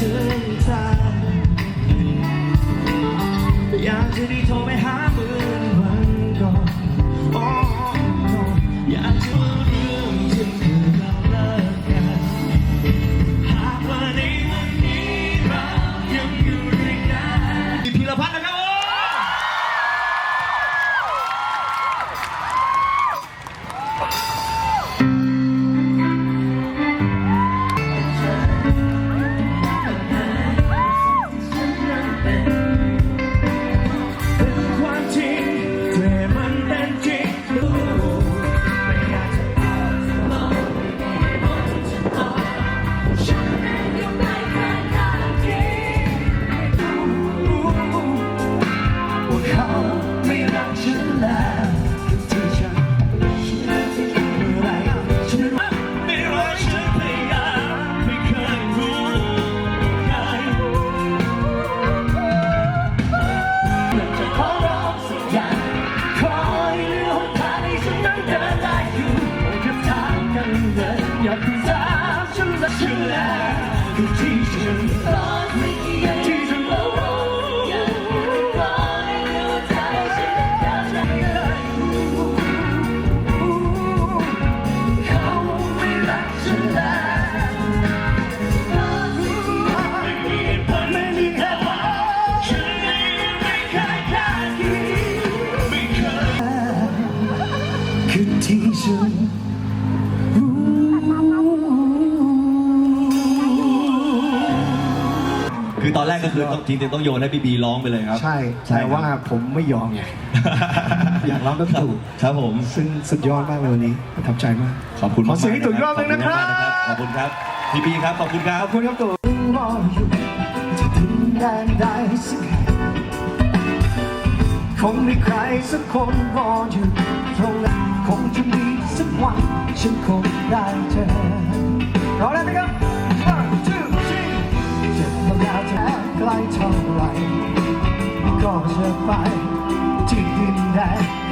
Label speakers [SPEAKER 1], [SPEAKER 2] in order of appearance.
[SPEAKER 1] ถึงตา อย่าเพิ่งถามฉันและฉันแล้วคือที่ฉันรอไม่กี่ คือ
[SPEAKER 2] ตอนแรกก็คือต้องจริงๆต้องโยนให้พี่บีร้องไปเลยครับ
[SPEAKER 3] ใช่
[SPEAKER 2] ใช่
[SPEAKER 3] แต่
[SPEAKER 2] ครับ
[SPEAKER 3] ว่าผมไม่ยอมไง อยากร้องต้องถูก
[SPEAKER 2] ครับผม
[SPEAKER 3] ซึ่งสุดยอดมากเลยวันนี้ประทับใจมาก
[SPEAKER 2] ขอบคุณ
[SPEAKER 3] ขอเสียงให้
[SPEAKER 2] มากๆ
[SPEAKER 3] ตู่อีกรอบหนึ่งนะครับ
[SPEAKER 2] ขอบคุณครับ พี่บีครับ ขอบคุณครับ
[SPEAKER 3] ขอบคุณครับตู่
[SPEAKER 1] รออยู่ที่ดินแดนใดสักแห่งคงมีใครสักคนรออยู่ตรงนั้นคงจะมีสักวันฉันคงได้เจอ
[SPEAKER 3] ร้องได้ไหมครับ
[SPEAKER 1] จะใกลเท่าไรก็จะไปที่ดินแดน